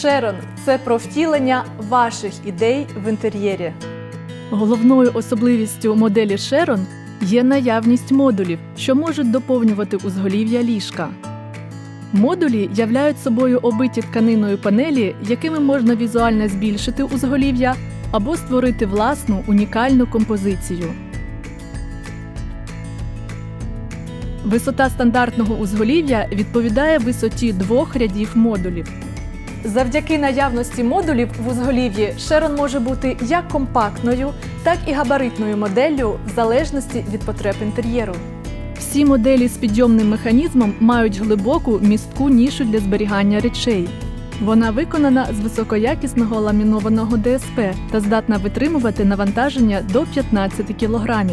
Шерон це про втілення ваших ідей в інтер'єрі. Головною особливістю моделі Sharon є наявність модулів, що можуть доповнювати узголів'я ліжка. Модулі являють собою обиті тканиною панелі, якими можна візуально збільшити узголів'я або створити власну унікальну композицію. Висота стандартного узголів'я відповідає висоті двох рядів модулів. Завдяки наявності модулів в узголів'ї Шерон може бути як компактною, так і габаритною моделлю в залежності від потреб інтер'єру. Всі моделі з підйомним механізмом мають глибоку містку нішу для зберігання речей. Вона виконана з високоякісного ламінованого ДСП та здатна витримувати навантаження до 15 кг.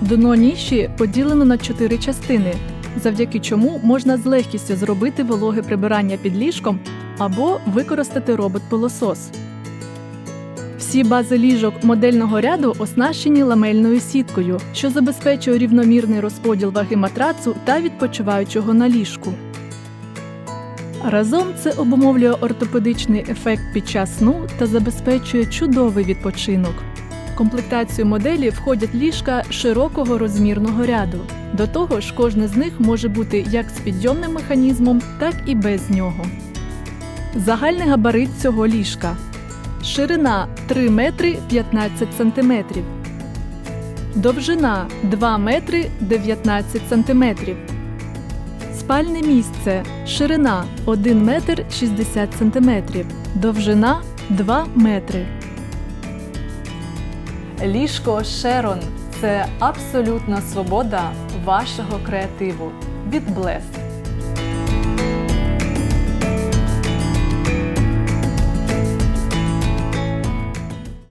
Дно ніші поділено на чотири частини, завдяки чому можна з легкістю зробити вологе прибирання під ліжком або використати робот-пилосос. Всі бази ліжок модельного ряду оснащені ламельною сіткою, що забезпечує рівномірний розподіл ваги матрацу та відпочиваючого на ліжку. Разом це обумовлює ортопедичний ефект під час сну та забезпечує чудовий відпочинок. В комплектацію моделі входять ліжка широкого розмірного ряду. До того ж, кожне з них може бути як з підйомним механізмом, так і без нього. Загальний габарит цього ліжка Ширина 3 метри 15 сантиметрів. Довжина 2 метри 19 сантиметрів. Спальне місце. Ширина 1 метр 60 сантиметрів. Довжина 2 метри. Ліжко Шерон це абсолютна свобода вашого креативу від Blessed.